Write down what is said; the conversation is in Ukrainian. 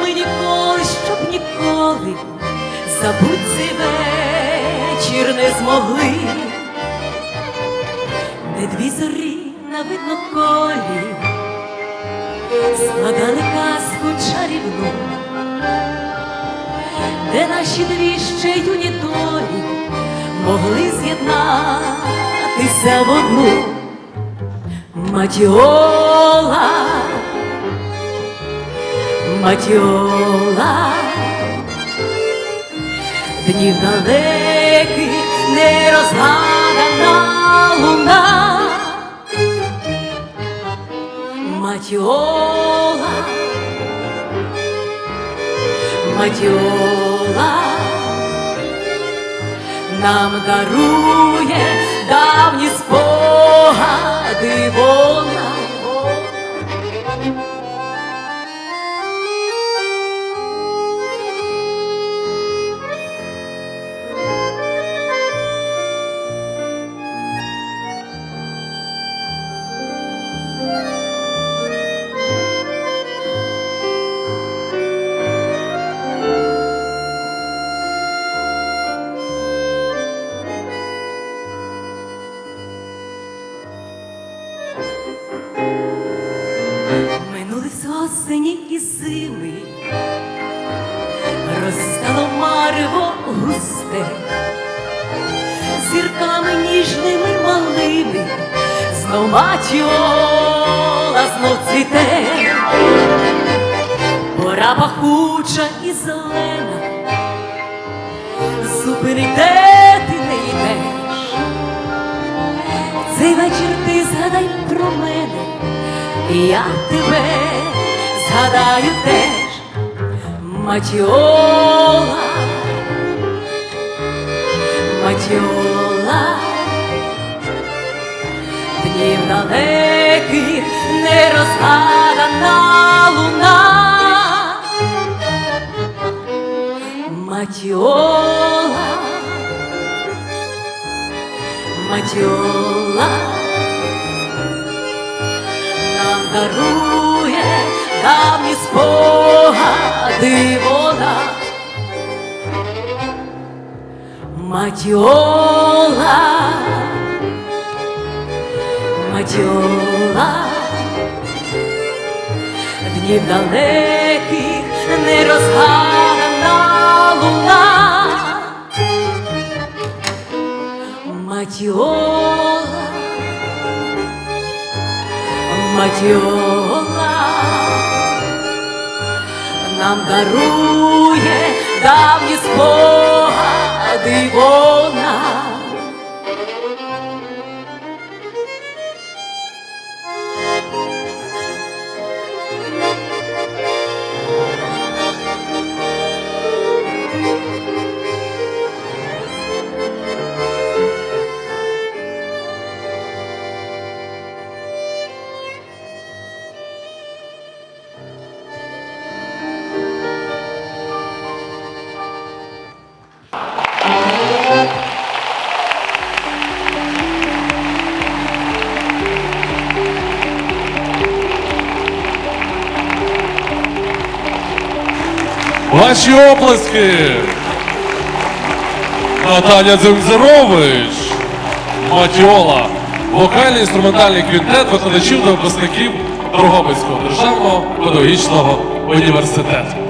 ми ніколи, щоб ніколи забудь цей вечір не змогли, де дві зорі на видно колі складали казку чарівну, де наші дві ще юні долі могли з'єднатися в одну. Матіола, матіола, днів далеких не розгадана луна. Матіола, матіола, нам дарує давні Минули з осені і зими, розстало марево густе, зірками ніжними малими, знов матіола знов цвіте, пора пахуча і зелена, йдеш. Цей вечір ти згадай про мене, я тебе згадаю теж, матіола, матіола, днів далеких не розгадана луна. Матіола, матіола дарує давні спогади вона. Матіола, матіола, днів далеких не розгадана луна. Матіола, матіола нам дарує давні спогади вона. Ваші оплески! Наталя Дзюнзерович, Матіола, вокальний інструментальний квінтет викладачів та випускників Дрогобицького державного педагогічного університету.